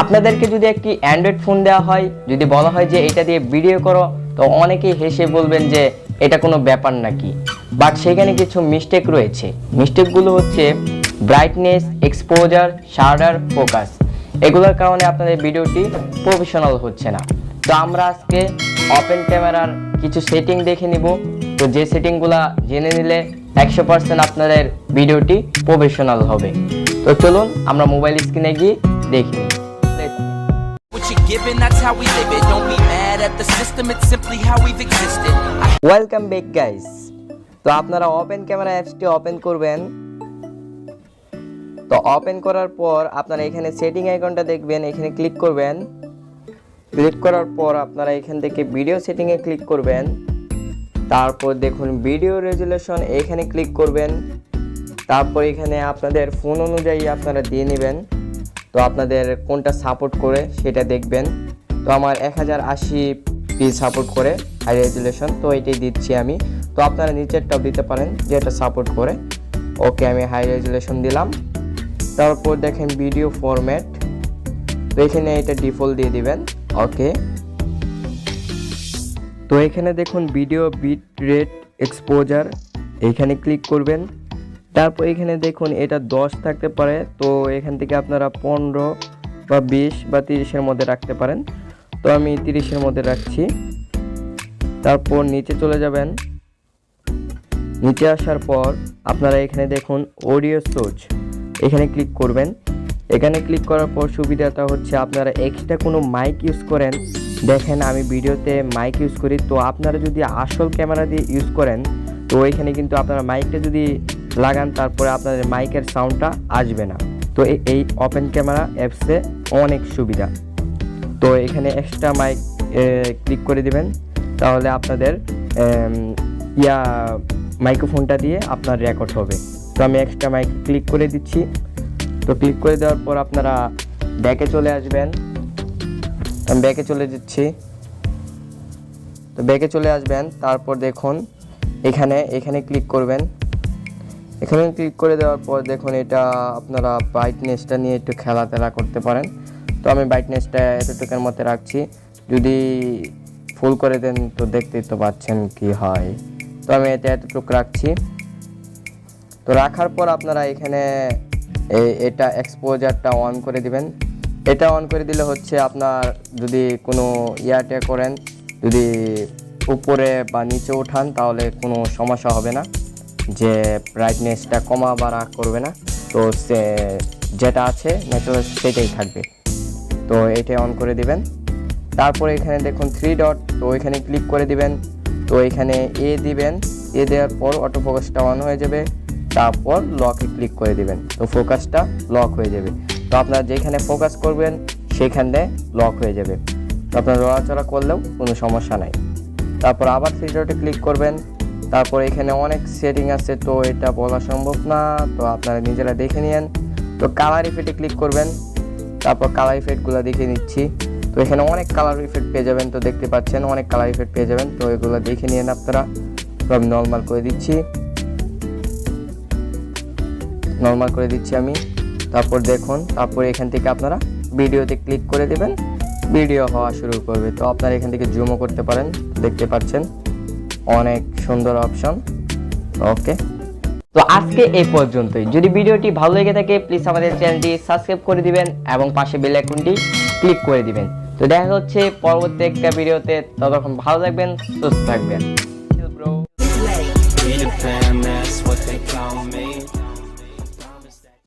আপনাদেরকে যদি একটি অ্যান্ড্রয়েড ফোন দেওয়া হয়, যদি বলা হয় যে এটা দিয়ে ভিডিও করো, তো অনেকেই হেসে বলবেন যে এটা কোনো ব্যাপার নাকি। বাট সেখানে কিছু মিস্টেক রয়েছে। মিস্টেকগুলো হচ্ছে ব্রাইটনেস এক্সপোজার শার্ডার ফোকাস এগুলোর কারণে আপনাদের ভিডিওটি প্রফেশনাল হচ্ছে না। তো আমরা আজকে ওপেন ক্যামেরার কিছু সেটিং দেখে নিব। তো যে সেটিংগুলো জেনে নিলে একশো পার্সেন্ট আপনাদের ভিডিওটি প্রফেশনাল হবে। তো চলুন আমরা মোবাইল স্ক্রিনে গিয়ে দেখি। Given, that's how we live it. Don't be mad at the system, it's simply how we've existed. Welcome back guys তো আপনারা ওপেন ক্যামেরা অ্যাপসটি ওপেন করবেন। তো ওপেন করার পর আপনারা এখানে সেটিং আইকনটা দেখবেন এখানে ক্লিক করবেন। ক্লিক করার পর আপনারা এখান থেকে ভিডিও সেটিংয়ে ক্লিক করবেন। তারপর দেখুন ভিডিও রেজুলেশন এখানে ক্লিক করবেন। তারপর এখানে আপনাদের ফোন অনুযায়ী আপনারা দিয়ে নেবেন। তো আপনাদের কোনটা সাপোর্ট করে সেটা দেখবেন। তো আমার এক হাজার আশি পি সাপোর্ট করে হাই রেজুলেশন তো এটাই দিচ্ছি আমি। তো আপনারা নিচেরটাও দিতে পারেন, যেটা সাপোর্ট করে। ওকে আমি হাই রেজুলেশন দিলাম। তারপর দেখেন ভিডিও ফরম্যাট তো এখানে এটা ডিফল্ট দিয়ে দিবেন। ওকে তো এখানে দেখুন ভিডিও বিট রেট এক্সপোজার এখানে ক্লিক করবেন। তারপর এখানে দেখুন, এটা দশ থাকতে পারে। তো এখান থেকে আপনারা পনেরো বা বিশ বা তিরিশের মধ্যে রাখতে পারেন। তো আমি তিরিশের মধ্যে রাখছি। তারপর নিচে চলে যাবেন। নিচে আসার পর আপনারা এখানে দেখুন অডিও সোর্স এখানে ক্লিক করবেন। এখানে ক্লিক করার পর সুবিধাটা হচ্ছে আপনারা এক্সট্রা কোনো মাইক ইউজ করেন। দেখেন, আমি ভিডিওতে মাইক ইউজ করি। তো আপনারা যদি আসল ক্যামেরা দিয়ে ইউজ করেন, তো এখানে কিন্তু আপনারা মাইকটা যদি লাগান, তারপরে আপনাদের মাইকের সাউন্ডটা আসবে না। তো এই ওপেন ক্যামেরা অ্যাপসে অনেক সুবিধা। তো এখানে এক্সট্রা মাইক ক্লিক করে দিবেন। তাহলে আপনাদের ইয়া মাইক্রোফোনটা দিয়ে আপনার রেকর্ড হবে। তো আমি এক্সট্রা মাইক ক্লিক করে দিচ্ছি। তো ক্লিক করে দেওয়ার পর আপনারা ব্যাকে চলে আসবেন। আমি ব্যাকে চলে যাচ্ছি। তো ব্যাকে চলে আসবেন। তারপর দেখুন, এখানে এখানে ক্লিক করবেন। এখানে ক্লিক করে দেওয়ার পর দেখুন এটা আপনারা ব্রাইটনেসটা নিয়ে একটু খেলাধুলা করতে পারেন। তো আমি ব্রাইটনেসটা এতটুকুর মধ্যে রাখছি। যদি ফুল করে দেন তো দেখতেই তো পাচ্ছেন কি হয়। তো আমি এটা এতটুকু রাখছি। তো রাখার পর আপনারা এখানে এটা এক্সপোজারটা অন করে দিবেন। এটা অন করে দিলে হচ্ছে আপনার যদি কোনো ইয়ারটে করেন, যদি উপরে বা নিচে ওঠান তাহলে কোনো সমস্যা হবে না। যে ব্রাইটনেসটা কমা বাড়া করবে না, তো সে যেটা আছে ন্যাচারাল সেটাই থাকবে। তো এটা অন করে দিবেন। তারপরে এখানে দেখুন থ্রি ডট তো এখানে ক্লিক করে দিবেন। তো এখানে এ দিবেন। এ দেওয়ার পর অটো ফোকাসটা অন হয়ে যাবে। তারপর লকে ক্লিক করে দিবেন। তো ফোকাসটা লক হয়ে যাবে। তো আপনারা যেখানে ফোকাস করবেন, সেখানে লক হয়ে যাবে। তো আপনার নড়াচড়া করলেও কোনো সমস্যা নাই। তারপর আবার থ্রি ডটে ক্লিক করবেন। তারপর এখানে অনেক সেটিং আছে, তো এটা বলা সম্ভব না, তো আপনারা নিজেরা দেখে নিন তো কালার ইফেক্টে ক্লিক করবেন, তারপর কালার ইফেক্টগুলো দেখে নিচ্ছি। তো এখানে অনেক কালার ইফেক্ট পেয়ে যাবেন, তো দেখতে পাচ্ছেন, অনেক কালার ইফেক্ট পেয়ে যাবেন, তো এগুলো দেখে নিন আপনারা। তো আমি নর্মাল করে দিচ্ছি। নর্মাল করে দিচ্ছি আমি। তারপর দেখুন, তারপর এখান থেকে আপনারা ভিডিওতে ক্লিক করে দেবেন। ভিডিও হওয়া শুরু করবে, তো আপনারা এখান থেকে জুমও করতে পারেন, দেখতে পাচ্ছেন। অনেক সুন্দর অপশন ওকে তো আজকে এই পর্যন্তই। যদি ভিডিওটি ভালো লেগে থাকে প্লিজ আমাদের চ্যানেলটি সাবস্ক্রাইব করে দিবেন এবং পাশে বেল আইকনটি ক্লিক করে দিবেন। তো দেখা হচ্ছে পরবর্তী একটা ভিডিওতে। ততক্ষণ ভালো থাকবেন সুস্থ থাকবেন।